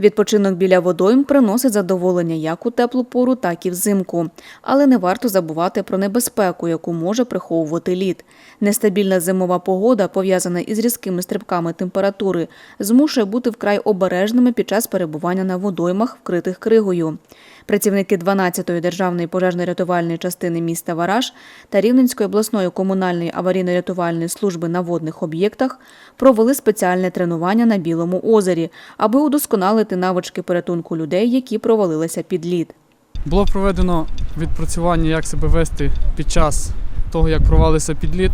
Відпочинок біля водойм приносить задоволення як у теплу пору, так і взимку. Але не варто забувати про небезпеку, яку може приховувати лід. Нестабільна зимова погода, пов'язана із різкими стрибками температури, змушує бути вкрай обережними під час перебування на водоймах, вкритих кригою. Працівники 12-ї державної пожежно-рятувальної частини міста Вараж та Рівненської обласної комунальної аварійно-рятувальної служби на водних об'єктах провели спеціальне тренування на Білому озері, аби удосконалити навички порятунку людей, які провалилися під лід. Було проведено відпрацювання, як себе вести під час того, як провалися під лід.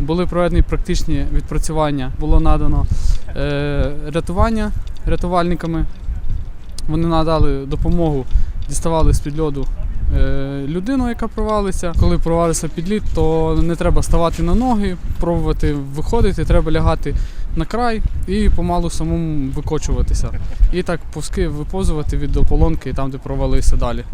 Були проведені практичні відпрацювання. Було надано е, рятування рятувальниками. Вони надали допомогу, діставали з-під льоду е, людину, яка провалиться. Коли провалиться під лід, то не треба ставати на ноги, пробувати виходити, треба лягати на край і помалу самому викочуватися. І так повзки випозувати від ополонки, там, де провалився далі,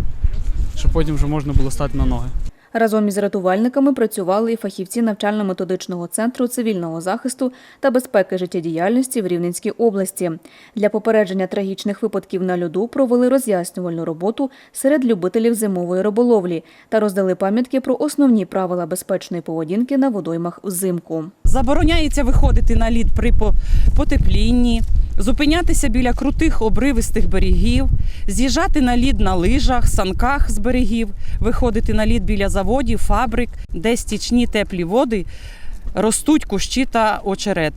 щоб потім вже можна було стати на ноги. Разом із рятувальниками працювали і фахівці навчально-методичного центру цивільного захисту та безпеки життєдіяльності в Рівненській області. Для попередження трагічних випадків на льоду провели роз'яснювальну роботу серед любителів зимової риболовлі та роздали пам'ятки про основні правила безпечної поведінки на водоймах взимку. Забороняється виходити на лід при потеплінні, зупинятися біля крутих обривистих берегів, з'їжджати на лід на лижах, санках з берегів, виходити на лід біля заводів, фабрик, де стічні теплі води ростуть кущі та очерет.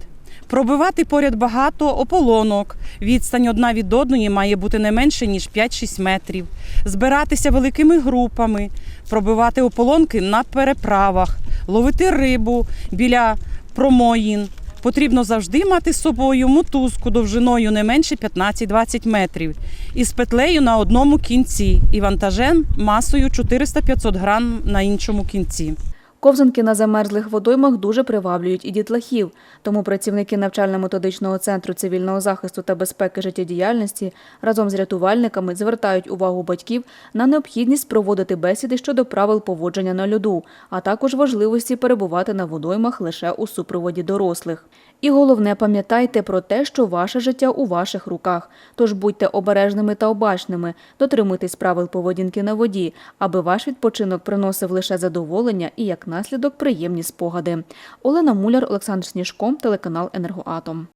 Пробивати поряд багато ополонок. Відстань одна від одної має бути не менше, ніж 5-6 метрів. Збиратися великими групами, пробивати ополонки на переправах, ловити рибу біля промоїн. Потрібно завжди мати з собою мотузку довжиною не менше 15-20 метрів із петлею на одному кінці і вантажем масою 400-500 грам на іншому кінці. Ковзанки на замерзлих водоймах дуже приваблюють і дітлахів, тому працівники навчально-методичного центру цивільного захисту та безпеки життєдіяльності разом з рятувальниками звертають увагу батьків на необхідність проводити бесіди щодо правил поводження на льоду, а також важливості перебувати на водоймах лише у супроводі дорослих. І головне, пам'ятайте про те, що ваше життя у ваших руках. Тож будьте обережними та обачними, дотримуйтесь правил поведінки на воді, аби ваш відпочинок приносив лише задоволення і як наслідок приємні спогади. Олена Муляр, Олександр Сніжко, телеканал Енергоатом.